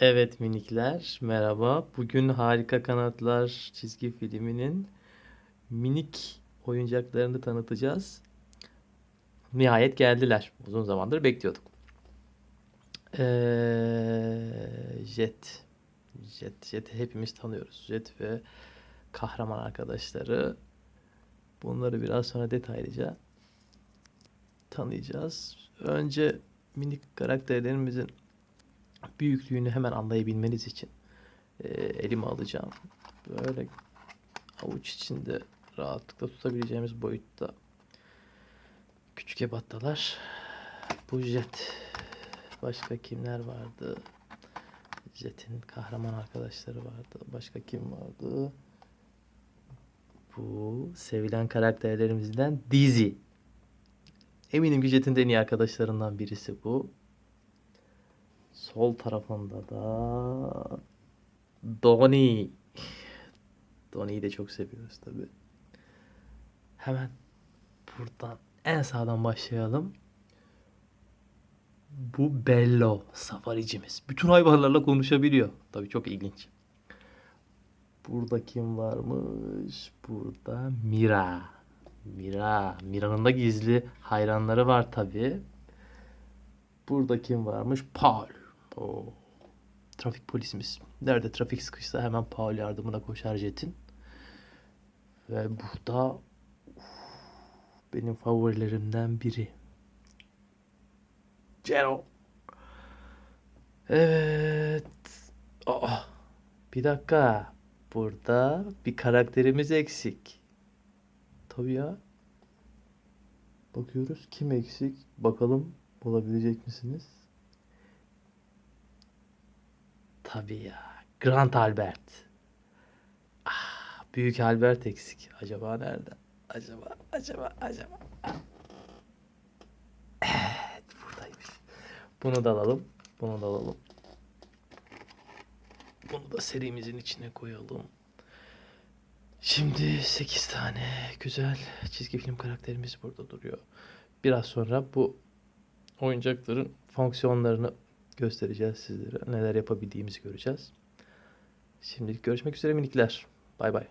Evet minikler, merhaba. Bugün Harika Kanatlar çizgi filminin minik oyuncaklarını tanıtacağız. Nihayet geldiler. Uzun zamandır bekliyorduk. Ee, Jet. Jet. Jet'i hepimiz tanıyoruz. Jet ve kahraman arkadaşları. Bunları biraz sonra detaylıca tanıyacağız. Önce minik karakterlerimizin büyüklüğünü hemen anlayabilmeniz için e, elime alacağım. Böyle avuç içinde rahatlıkla tutabileceğimiz boyutta küçük ebattalar. Bu jet. Başka kimler vardı? Jet'in kahraman arkadaşları vardı. Başka kim vardı? Bu sevilen karakterlerimizden Dizzy. Eminim ki Jet'in en iyi arkadaşlarından birisi bu. Sol tarafında da Donnie. Donnie'yi de çok seviyoruz tabi. Hemen buradan en sağdan başlayalım. Bu Bello safaricimiz. Bütün hayvanlarla konuşabiliyor. Tabii çok ilginç. Burada kim varmış? Burada Mira. Mira. Mira'nın da gizli hayranları var tabii. Burada kim varmış? Paul. Oo. Trafik polisimiz. Nerede trafik sıkışsa hemen Paul yardımına koşar Jet'in. Ve burada uf, benim favorilerimden biri. Jero. Evet. Aa, bir dakika. Burada bir karakterimiz eksik. Tabii ya. Bakıyoruz kim eksik? Bakalım bulabilecek misiniz? Tabii ya. Grant Albert. Ah, Büyük Albert eksik. Acaba nerede? Acaba, acaba, acaba. Evet, buradaymış. Bunu da alalım. Bunu da alalım. Bunu da serimizin içine koyalım. Şimdi 8 tane güzel çizgi film karakterimiz burada duruyor. Biraz sonra bu oyuncakların fonksiyonlarını göstereceğiz sizlere. Neler yapabildiğimizi göreceğiz. Şimdilik görüşmek üzere minikler. Bay bay.